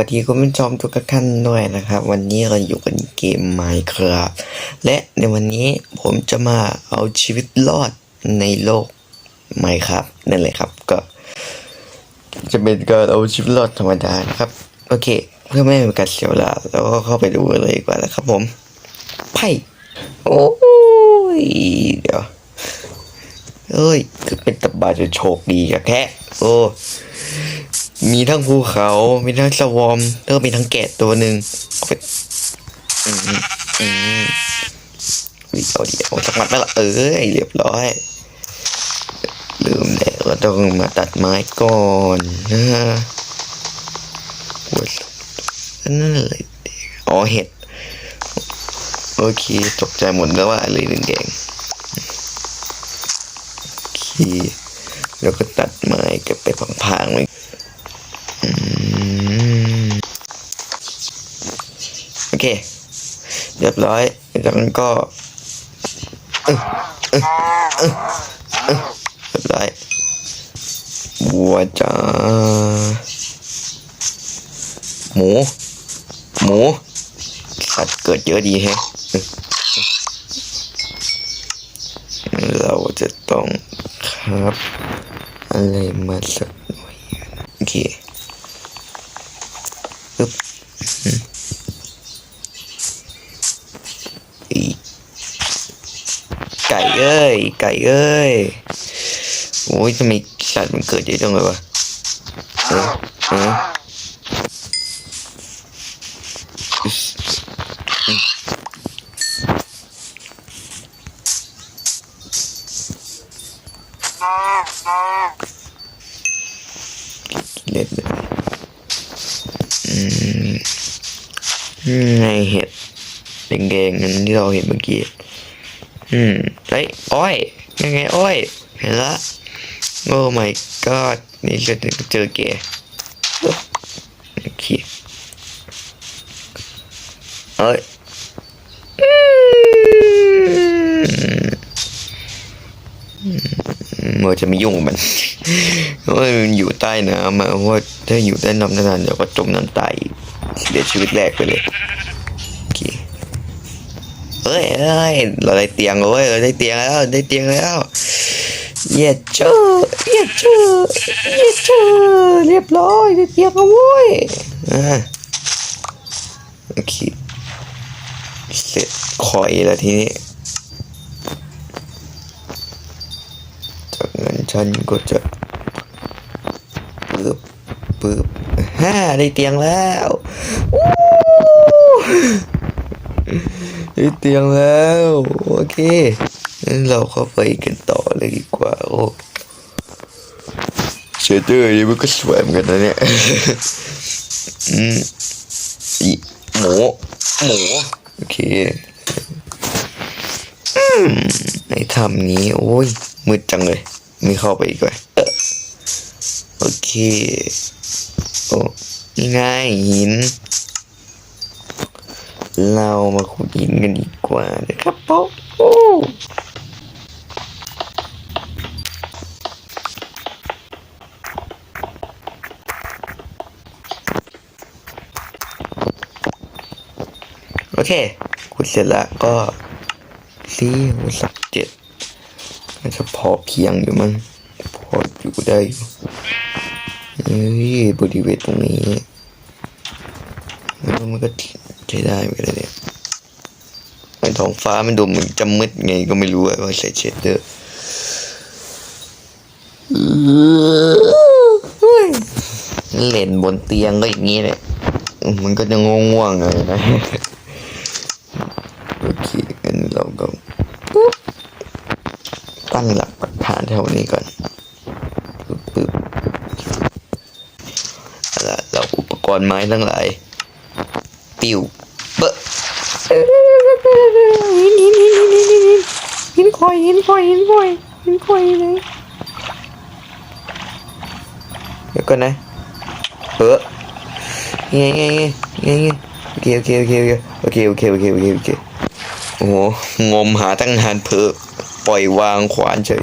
วัสดีคุณผู้ชมทุกท่านด้วยนะครับ วันนี้เราอยู่กันเกม Minecraft และในวันนี้ผมจะมาเอาชีวิตรอดในโลก Minecraft นั่นเลยครับก็ จะเป็นการเอาชีวิตรอดธรรมดานะครับ โอเค เพื่อไม่ให้เป็นการเสียเวลาเราก็เข้าไปดูเลยดีกว่านะครับผมไพ่โอ้ยเดี๋ยวเอ้ยคือเป็นตะบาจะโชคดีกับแค่โอ้ มีทั้งภูเขา มีทั้งสวอมแล้วก็มีทั้งแกะตัวหนึ่งเอาไปอืมอืมวิเอาเดียวสักมัดไหมล่ะเอ้ยเรียบร้อย ลืมแล้วเราต้องมาตัดไม้ก่อนนะหัวดอันนั่นอะไรอ๋อเห็ด โอเค ตกใจหมดแล้วว่าอะไรหนึ่งแดงโอเคแล้วก็ตัดไม้เก็บไปพังๆไว้ อืมโอเค เรียบร้อยจากนั้นก็เอ้ยเอ้ยเอ้ยเอ้ยเรียบร้อยบัวจ้าหมู หมูสัตว์เกิดเยอะดีแฮะเราจะต้องครับ อะไรมาสักหน่อย โอเค ปึ๊บอืมอี ไก่เอ้ย ไก่เอ้ย โอ้ยทำไมสัตว์มันเกิดเยอะจังเลยวะเออเออเด็ดเลยอืมไงเห็ด แดงๆนั่นที่เราเห็นเมื่อกี้อืมเฮ้ยอ้อยยังไงอ้อย เห็นละโอ้ my god นี่จะเจอแกโอเคเอ้ยอืมเราจะไม่ยุ่งกับมันเพราะว่ามันอยู่ใต้น้ำอะเพราว่าถ้าอยู่ใต้น้ำนานๆเดี๋ยวก็จมน้ำตายเสียชีวิตแรกไปเลย เอ้ยเอ้ยเราได้เตียงแล้วเว้ยเราได้เตียงแล้วได้เตียงแล้วเย็ดเจ้เย็ดเจ้เย็ดเจ้เรียบร้อยได้เตียงแล้วเว้ยอ่าโอเคเสร็จคอยแล้วทีนี้จากนั้นฉันก็จะปึ๊บปึ๊บฮ่าได้เตียงแล้ว ได้เตียงแล้ว โอเคงั้นเราเข้าไปกันต่อเลยดีกว่า โอ้เชเตอร์นี่มันก็สวยเหมือนกันนะเนี่ยอืมอีหมูหมูโอเคในถ้ำนี้ โอ้ยมืดจังเลย ไม่เข้าไปอีกเลยโอเค โอ้นี่ไงหิน เรามาขุดหินกันดีกว่านะครับผมโอ้โอเคขุดเสร็จแล้วก็สี่หกสักเจ็ดน่าจะพอเพียงอยู่มั้งพออยู่ได้อยู่เฮ้ยบริเวณตรงนี้มันมันก็ ใช้ได้เหมือนกันเนี่ยไอ้ท้องฟ้ามันดูเหมือนจะมืดไงก็ไม่รู้อะว่าใส่เชดเดอร์เล่นบนเตียงก็อย่างนี้แหละมันก็จะง่วงๆเลยนะโอเคงั้นเราก็ตั้งหลักปักฐานแถวนี้ก่อนปึ๊บปึ๊บเอาละเราอุปกรณ์ไม้ทั้งหลาย ปิวเบอะหินหินหินหินหินหินหินคอยหินคอยหินคอยหินคอยเลยเดี๋ยวก่อนนะเออไงไงไงไงไงโอเคโอเคโอเคโอเคโอเคโอเคโอเคโอเคโอ้โหงมหาตั้งนานเพอปล่อยวางขวานเฉย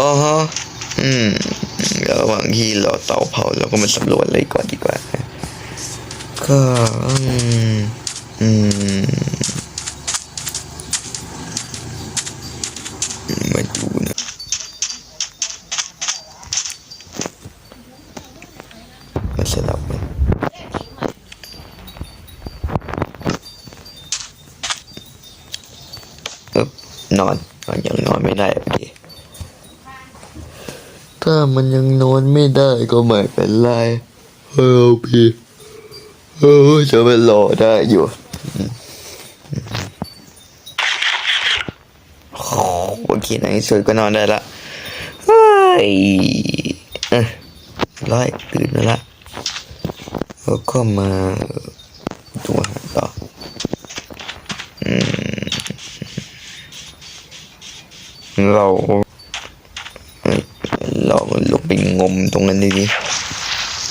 อเคอ๋อฮะอืมระหว่างที่รอเตาเผาเราก็มาสำรวจเลยก่อนดีกว่า ก็ อืม อืมมาดูนะมาสลับกัน อึบนอนนอนยังนอนไม่ได้โอเค ถ้ามันยังนอนไม่ได้ก็ไม่เป็นไรเออพี่เออจะไปรอได้อยู่โอเคในที่สุดก็นอนได้ละเฮ้ยเอ้ร้อยตื่นแล้วละแล้วก็มาดูอาหารต่อเรา เราลงไปงมตรงนั้นดีดิ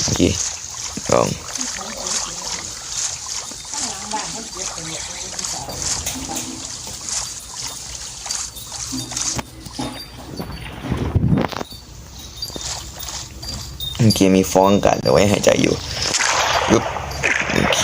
โอเคลองโอเคมีฟองอากาศเอาไว้หายใจอยู่ยุบโอเค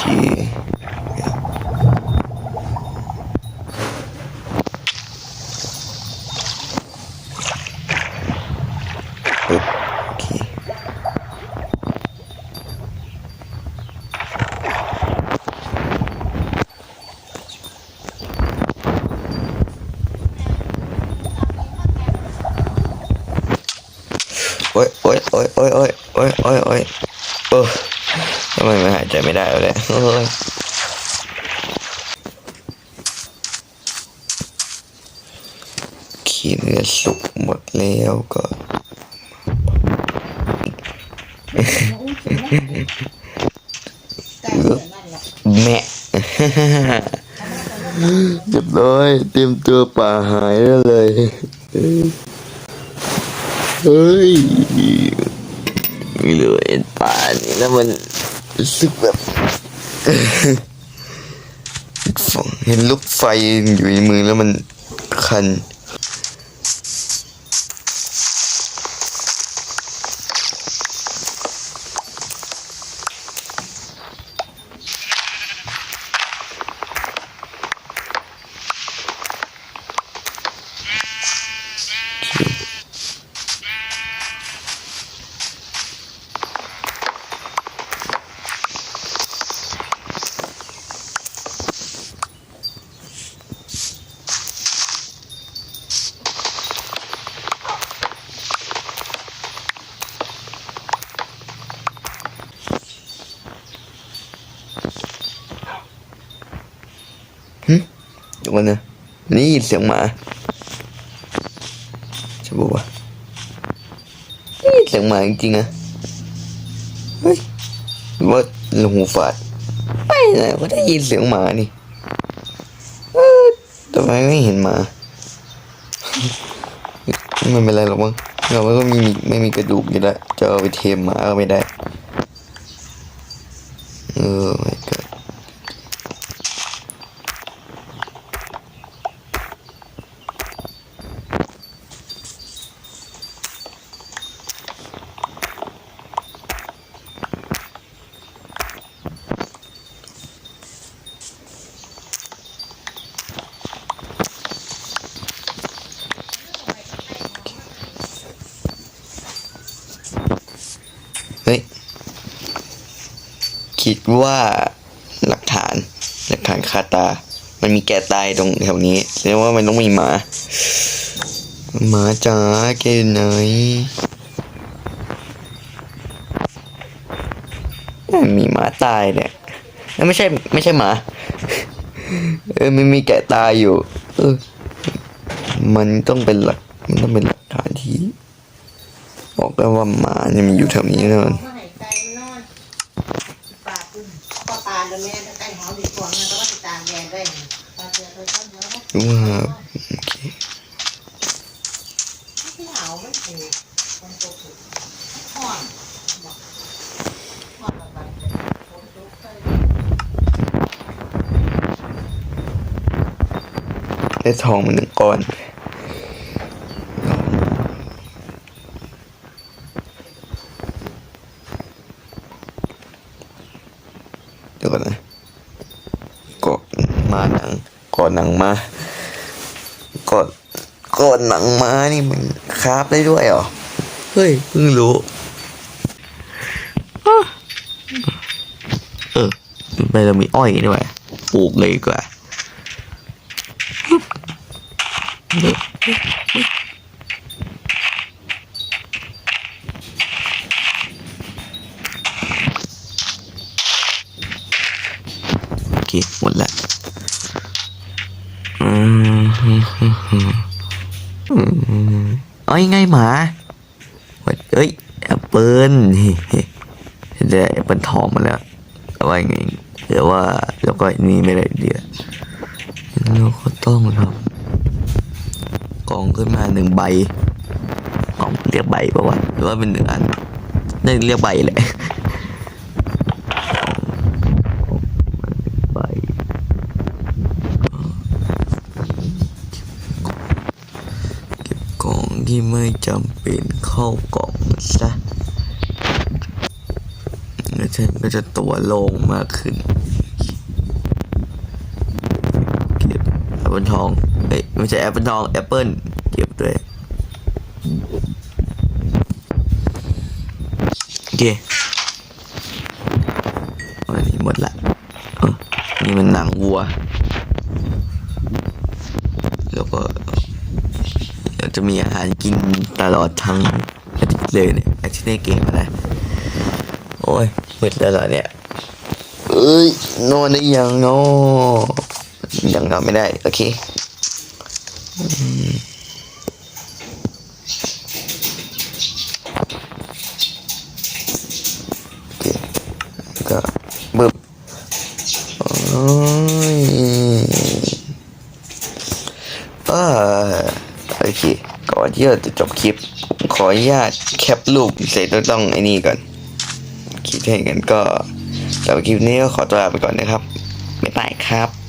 โอ้ยโอ้ยโอ้ยโอ้ยโอ้ยโอ้ยโอ้ยโอ้ยเออทำไมมันหายใจไม่ได้เลยโอ้ยขี้เนื้อสุกหมดแล้วก็แม่เรียบร้อยเตรียมตัวป่าหายแล้วเลย เฮ้ยไม่รู้เห็นป่านี่แล้วมันรู้สึกแบบเห็นลูกไฟอยู่ในมือแล้วมันคัน ก่อนนะนี่เสียงหมาจะบอกว่านี่เสียงหมาจริงๆนะเฮ้ยรือว่าหูฝาดไม่นะก็ได้ยินเสียงหมานี่ทำไมไม่เห็นหมาไม่เป็นไรหรอกมั้งเราไม่ก็มีไม่มีกระดูกอยู่แล้วจะเอาไปเทมหมาก็ไม่ได้ เออ คิดว่าหลักฐานหลักฐานคาตา มันมีแกะตายตรงแถวนี้แสดงว่ามันต้องมีหมา หมาจ๋าแกอยู่ไหนมีหมาตายเนี่ยเอ้ยไม่ใช่ไม่ใช่หมา เออมันมีแกะตายอยู่ เออ มันต้องเป็นหลัก มันต้องเป็นหลักฐานที่ บอกแล้วว่าหมาเนี่ยมันอยู่แถวนี้แน่นอน บบคนโตเคได้ทองมาหนึ่งก้อนเดี๋ยวก่อนนะกดมาหนังกดหนังมา กดหนังม้านี่มันคราบได้ด้วยเหรอ เฮ้ยเพิ่งรู้เออไปเรามีอ้อยด้วยปลูกเลยดีกว่าโอเคหมดละอืมอืม เอ้ยไงหมาเฮ้ยเอ้ยแอปเปิลเห็นได้แอปเปิลทองมาแล้วเอาไว้ไงเดี๋ยวว่าแล้วก็นี่ไม่ได้เดียวเราก็ต้องทำกองขึ้นมาหนึ่งใบกองเรียกใบปะวะหรือว่าเป็นหนึ่งอันได้เรียกใบแหละ ไปเก็บของ ที่ไม่จำเป็นเข้ากล่องซะแล้วฉันก็จะตัวโล่งมากขึ้น เก็บแอปเปิลทองเอ้ยไม่ใช่แอปเปิลทองแอปเปิลเก็บด้วยโอเคอันนี้หมดละนี่มันหนังวัวก็เดี๋ยว จะมีอาหารกินตลอดทั้งอาทิตย์เลยเนี่ยอาทิตย์ในเกมนะโอ้ยมืดแล้วเหรอเนี่ยเอ้ยนอนได้ยังเนาะยังนอนไม่ได้ โอเคโอเคแล้วก็บึบโอ้ยอ่า โอเค ก่อนที่เราจะจบคลิปผมขออนุญาตแคปรูปเสร็จแล้วต้องไอ้นี่ก่อนคิดให้กันก็สำหรับคลิปนี้ก็ขอตัวลาไปก่อนนะครับบ๊ายบายครับ